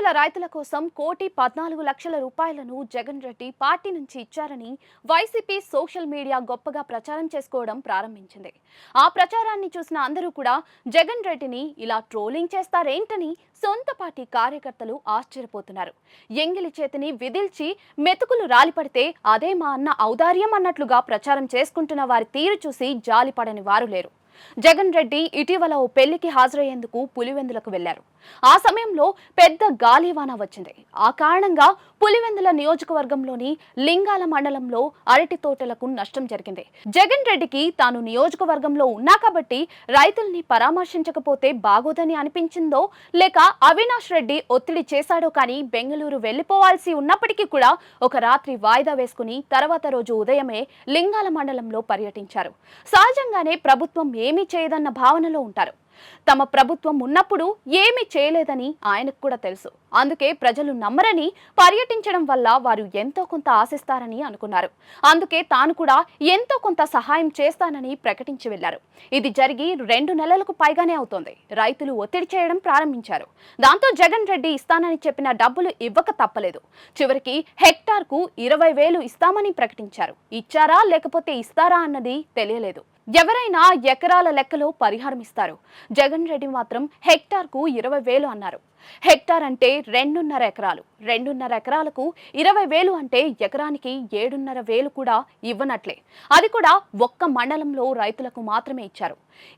పులివెందుల రైతుల కోసం కోటి పద్నాలుగు లక్షల రూపాయలను జగన్ రెడ్డి పార్టీ నుంచి ఇచ్చారని వైసీపీ సోషల్ మీడియా గొప్పగా ప్రచారం చేసుకోవడం ప్రారంభించింది. ఆ ప్రచారాన్ని చూసిన అందరూ కూడా జగన్ రెడ్డిని ఇలా ట్రోలింగ్ చేస్తారేంటని సొంత పార్టీ కార్యకర్తలు ఆశ్చర్యపోతున్నారు. ఎంగిలి చేతిని విదిల్చి మెతుకులు రాలిపడితే అదే మా అన్న ఔదార్యం అన్నట్లుగా ప్రచారం చేసుకుంటున్న వారి తీరు చూసి జాలిపడని వారు లేరు. జగన్ రెడ్డి ఇటీవల ఓ పెళ్ళికి హాజరయ్యేందుకు పులివెందులకు వెళ్ళారు. ఆ సమయంలో పెద్ద గాలివాన వచ్చింది. ఆ కారణంగా పులివెందుల నియోజకవర్గంలోని లింగాల మండలంలో అరటి తోటలకు నష్టం జరిగింది. జగన్ రెడ్డికి తాను నియోజకవర్గంలో ఉన్నా కాబట్టి రైతుల్ని పరామర్శించకపోతే బాగోదని అనిపించిందో లేక అవినాష్ రెడ్డి ఒత్తిడి చేశాడో కానీ బెంగళూరు వెళ్ళిపోవాల్సి ఉన్నప్పటికీ కూడా ఒక రాత్రి వాయిదా వేసుకుని తర్వాత రోజు ఉదయమే లింగాల మండలంలో పర్యటించారు. సహజంగానే ప్రభుత్వం ఏమీ చేయదన్న భావనలో ఉంటారు. తమ ప్రభుత్వం ఉన్నప్పుడు ఏమీ చేయలేదని ఆయనకు కూడా తెలుసు. అందుకే ప్రజలు నమ్మరని పర్యటించడం వల్ల వారు ఎంతో కొంత ఆశిస్తారని అనుకున్నారు. అందుకే తాను కూడా ఎంతో కొంత సహాయం చేస్తానని ప్రకటించి వెళ్ళారు ఇది జరిగి రెండు నెలలకు పైగానే అవుతోంది. రైతులు ఒత్తిడి చేయడం ప్రారంభించారు. దాంతో జగన్ రెడ్డి ఇస్తానని చెప్పిన డబ్బులు ఇవ్వక తప్పలేదు. చివరికి హెక్టార్కు ఇరవై వేలు ఇస్తామని ప్రకటించారు. ఇచ్చారా లేకపోతే ఇస్తారా అన్నది తెలియలేదు. ఎవరైనా ఎకరాల లెక్కలో పరిహారం ఇస్తారు. జగన్ రెడ్డి మాత్రం హెక్టార్కు ఇరవై వేలు అన్నారు. హెక్టార్ అంటే రెండున్నర ఎకరాలు. రెండున్నర ఎకరాలకు ఇరవై వేలు అంటే ఎకరానికి ఏడున్నర వేలు కూడా ఇవ్వనట్లే. అది కూడా ఒక్క మండలంలో రైతులకు మాత్రమే ఇచ్చారు.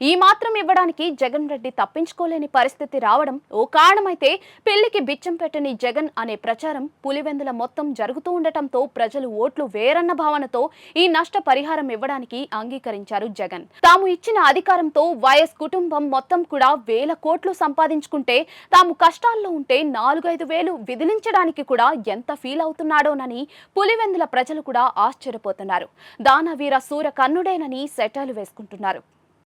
ఈ మాత్రం ఇవ్వడానికి జగన్ రెడ్డి తప్పించుకోలేని పరిస్థితి రావడం ఓ కారణమైతే పెళ్ళికి బిచ్చం పెట్టని జగన్ అనే ప్రచారం పులివెందుల మొత్తం జరుగుతూ ఉండటంతో ప్రజలు ఓట్లు వేరన్న భావనతో ఈ నష్ట పరిహారం ఇవ్వడానికి అంగీకరించారు జగన్. తాము ఇచ్చిన అధికారంతో వైఎస్ కుటుంబం మొత్తం కూడా వేల కోట్లు సంపాదించుకుంటే తాము కష్టాల్లో ఉంటే నాలుగైదు వేలు విధిలించడానికి కూడా ఎంత ఫీల్ అవుతున్నాడోనని పులివెందుల ప్రజలు కూడా ఆశ్చర్యపోతున్నారు. దానవీర సూర కన్నుడేనని సెటాలు వేసుకుంటున్నారు.